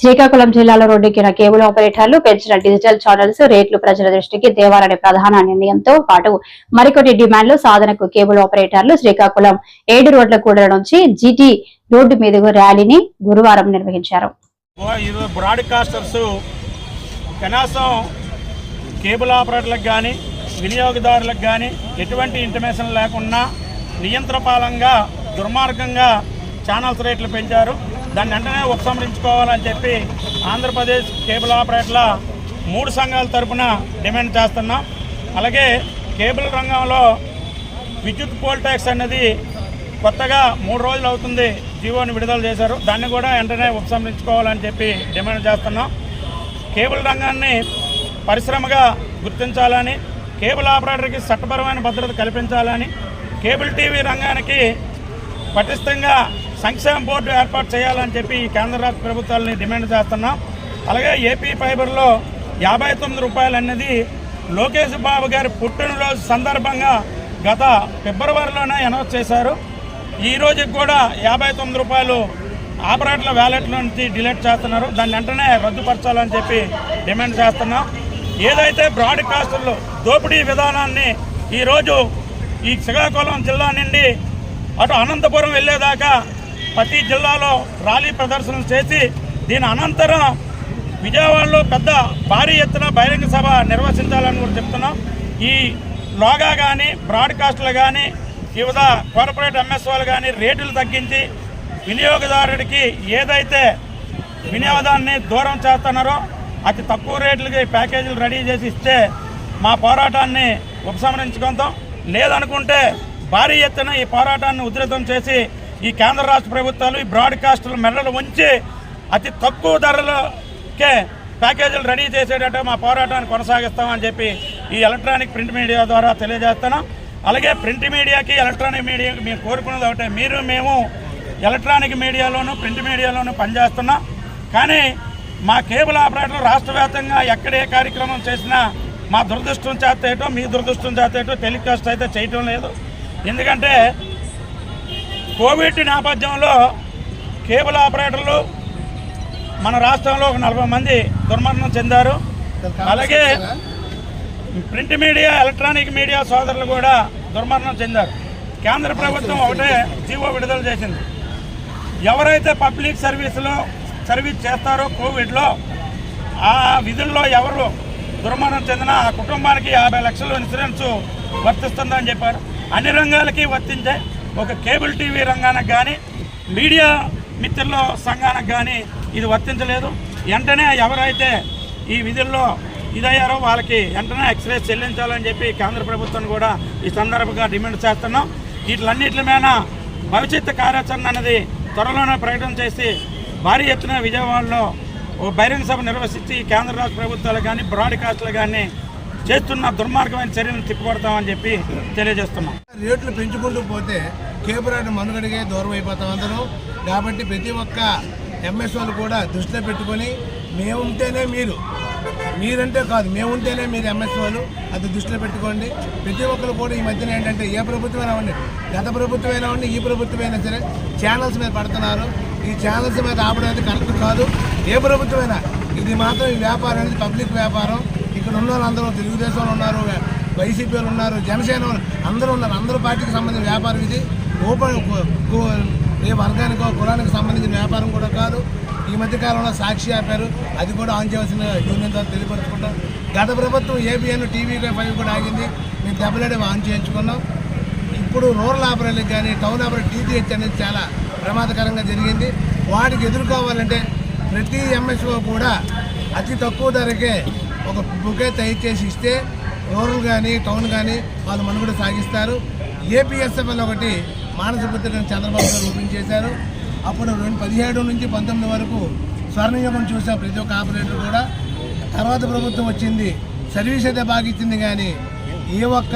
శ్రీకాకుళం జిల్లాలో రోడ్డెక్కిన కేబుల్ ఆపరేటర్లు పెంచిన డిజిటల్ ఛానల్స్ రేట్లు ప్రజల దృష్టికి తేవాలనే ప్రధాన నిర్ణయంతో పాటు మరికొన్ని డిమాండ్లు సాధనకు కేబుల్ ఆపరేటర్లు శ్రీకాకుళం ఏడు రోడ్ల కూడల నుంచి జీటీ రోడ్డు మీదుగా ర్యాలీని గురువారం నిర్వహించారు. బ్రాడ్కాస్టర్స్ కనీసం కేబుల్ ఆపరేటర్లకు కానీ వినియోగదారులకు కానీ ఎటువంటి ఇంటిమేషన్ లేకుండా నియంత్రపాలంగా దుర్మార్గంగా ఛానల్స్ రేట్లు పెంచారు. దాన్ని వెంటనే ఉపసంహరించుకోవాలని చెప్పి ఆంధ్రప్రదేశ్ కేబుల్ ఆపరేటర్ల మూడు సంఘాల తరపున డిమాండ్ చేస్తున్నాం. అలాగే కేబుల్ రంగంలో విద్యుత్ పోల్ ట్యాక్స్ అనేది కొత్తగా మూడు రోజులు అవుతుంది జీవోని విడుదల చేశారు. దాన్ని కూడా వెంటనే ఉపసంహరించుకోవాలని చెప్పి డిమాండ్ చేస్తున్నాం. కేబుల్ రంగాన్ని పరిశ్రమగా గుర్తించాలని కేబుల్ ఆపరేటర్కి చట్టపరమైన భద్రత కల్పించాలని కేబుల్ టీవీ రంగానికి పటిష్టంగా సంక్షేమ బోర్డు ఏర్పాటు చేయాలని చెప్పి కేంద్ర రాష్ట్ర ప్రభుత్వాలని డిమాండ్ చేస్తున్నాం. అలాగే ఏపీ ఫైబర్లో యాభై తొమ్మిది రూపాయలు అనేది లోకేష్ బాబు గారి పుట్టినరోజు సందర్భంగా గత ఫిబ్రవరిలోనే అనౌన్స్ చేశారు. ఈ రోజుకి కూడా యాభై తొమ్మిది రూపాయలు ఆపరేటర్ల వ్యాలెట్ నుంచి డిలీట్ చేస్తున్నారు. దాన్ని వెంటనే రద్దుపరచాలని చెప్పి డిమాండ్ చేస్తున్నాం. ఏదైతే బ్రాడ్కాస్టర్లు దోపిడీ విధానాన్ని ఈరోజు ఈ శ్రీకాకుళం జిల్లా నుండి అటు అనంతపురం వెళ్ళేదాకా ప్రతి జిల్లాలో ర్యాలీ ప్రదర్శనలు చేసి దీని అనంతరం విజయవాడలో పెద్ద భారీ ఎత్తున బహిరంగ సభ నిర్వహించాలని కూడా చెప్తున్నాం. ఈ లోగా కానీ బ్రాడ్కాస్ట్లు కానీ వివిధ కార్పొరేట్ ఎంఎస్ఓలు కానీ రేట్లు తగ్గించి వినియోగదారుడికి ఏదైతే వినియోగదాన్ని దూరం చేస్తున్నారో అతి తక్కువ రేట్లకి ప్యాకేజీలు రెడీ చేసి ఇస్తే మా పోరాటాన్ని ఉపసంహరించుకుందాం. లేదనుకుంటే భారీ ఎత్తున ఈ పోరాటాన్ని ఉధృతం చేసి ఈ కేంద్ర రాష్ట్ర ప్రభుత్వాలు ఈ బ్రాడ్కాస్టుల మెడలు ఉంచి అతి తక్కువ ధరలకే ప్యాకేజీలు రెడీ చేసేటట్టు మా పోరాటాన్ని కొనసాగిస్తామని చెప్పి ఈ ఎలక్ట్రానిక్ ప్రింట్ మీడియా ద్వారా తెలియజేస్తున్నాం. అలాగే ప్రింట్ మీడియాకి ఎలక్ట్రానిక్ మీడియాకి మేము కోరుకున్నది ఒకటే. మీరు మేము ఎలక్ట్రానిక్ మీడియాలోను ప్రింట్ మీడియాలోను పనిచేస్తున్నాం. కానీ మా కేబుల్ ఆపరేటర్లు రాష్ట్ర వ్యాప్తంగా ఎక్కడ ఏ కార్యక్రమం చేసినా మా దురదృష్టం చేతేటో మీ దురదృష్టం చేతేటో టెలికాస్ట్ అయితే చేయటం లేదు. ఎందుకంటే కోవిడ్ నేపథ్యంలో కేబుల్ ఆపరేటర్లు మన రాష్ట్రంలో ఒక నలభై మంది దుర్మరణం చెందారు. అలాగే ప్రింట్ మీడియా ఎలక్ట్రానిక్ మీడియా సోదరులు కూడా దుర్మరణం చెందారు. కేంద్ర ప్రభుత్వం ఒకటే జీవో విడుదల చేసింది. ఎవరైతే పబ్లిక్ సర్వీస్లో సర్వీస్ చేస్తారో కోవిడ్లో ఆ విధుల్లో ఎవరు దుర్మరణం చెందిన ఆ కుటుంబానికి యాభై లక్షల ఇన్సూరెన్స్ వర్తిస్తుందని చెప్పారు. అన్ని రంగాలకి వర్తించే ఒక కేబుల్ టీవీ రంగానికి కానీ మీడియా మిత్రుల సంఘానికి కానీ ఇది వర్తించలేదు. వెంటనే ఎవరైతే ఈ విధుల్లో ఇదయ్యారో వాళ్ళకి వెంటనే ఎక్స్రే చెల్లించాలని చెప్పి కేంద్ర ప్రభుత్వం కూడా ఈ సందర్భంగా డిమాండ్ చేస్తున్నాం. వీటిలన్నింటి మీద భవిష్యత్తు కార్యాచరణ అనేది త్వరలోనే ప్రకటన చేసి భారీ ఎత్తున విజయవాడలో ఓ బహిరంగ సభ నిర్వహించి కేంద్ర రాష్ట్ర ప్రభుత్వాలు కానీ బ్రాడ్కాస్ట్లు కానీ చేస్తున్న దుర్మార్గమైన చర్యలను తిప్పుకొడతామని చెప్పి తెలియజేస్తున్నాం. రేట్లు పెంచుకుంటూ పోతే కేబుల్ మనుగడిగే దూరం అయిపోతాం అందరూ. కాబట్టి ప్రతి ఒక్క ఎంఎస్ఓలు కూడా దృష్టిలో పెట్టుకొని మేముంటేనే మీరు. మీరంటే కాదు మేముంటేనే మీరు ఎంఎస్ఓలు అది దృష్టిలో పెట్టుకోండి. ప్రతి ఒక్కరు కూడా ఈ మధ్యన ఏంటంటే ఏ ప్రభుత్వమైనా ఉండి గత ప్రభుత్వమైనా ఉండి ఈ ప్రభుత్వమైనా సరే ఛానల్స్ మీద పడుతున్నారు. ఈ ఛానల్స్ మీద ఆపడం అనేది కరెక్ట్ కాదు. ఏ ప్రభుత్వమైనా ఇది మాత్రం ఈ వ్యాపారం అనేది పబ్లిక్ వ్యాపారం. ఇక్కడ ఉన్న వాళ్ళందరూ తెలుగుదేశంలో ఉన్నారు వైసీపీలు ఉన్నారు జనసేన వాళ్ళు అందరూ ఉన్నారు. అందరూ పార్టీకి సంబంధించిన వ్యాపారం ఇది. ఓపెన్ ఏ వర్గానికో కులానికి సంబంధించిన వ్యాపారం కూడా కాదు. ఈ మధ్య కాలంలో సాక్షి ఆపారు. అది కూడా ఆన్ చేయవలసిన యూనియన్ ద్వారా తెలియపరుచుకుంటాం. గత ప్రభుత్వం ఏబిఎన్ టీవీ ఫైవ్ కూడా ఆగింది. మేము దెబ్బలాడే ఆన్ చేయించుకున్నాం. ఇప్పుడు రూరల్ ఆపరేటర్లకు కానీ టౌన్ ఆపరేటర్ టీటీహెచ్ అనేది చాలా ప్రమాదకరంగా జరిగింది. వాటికి ఎదుర్కోవాలంటే ప్రతి ఎంఎస్ఓ కూడా అతి తక్కువ ధరకే ఒక బుకే తయారు చేసి ఇస్తే రూరల్ కానీ టౌన్ కానీ వాళ్ళు మనుగడ సాగిస్తారు. ఏపీఎస్ఎఫ్ఎల్ ఒకటి మానస పుత్రికను చంద్రబాబు గారు రూపించేశారు అప్పుడు రెండు పదిహేడు నుంచి పంతొమ్మిది వరకు స్వర్ణయుగం చూసిన ప్రతి ఒక్క ఆపరేటర్ కూడా తర్వాత ప్రభుత్వం వచ్చింది. సర్వీస్ అయితే బాగా ఇచ్చింది కానీ ఏ ఒక్క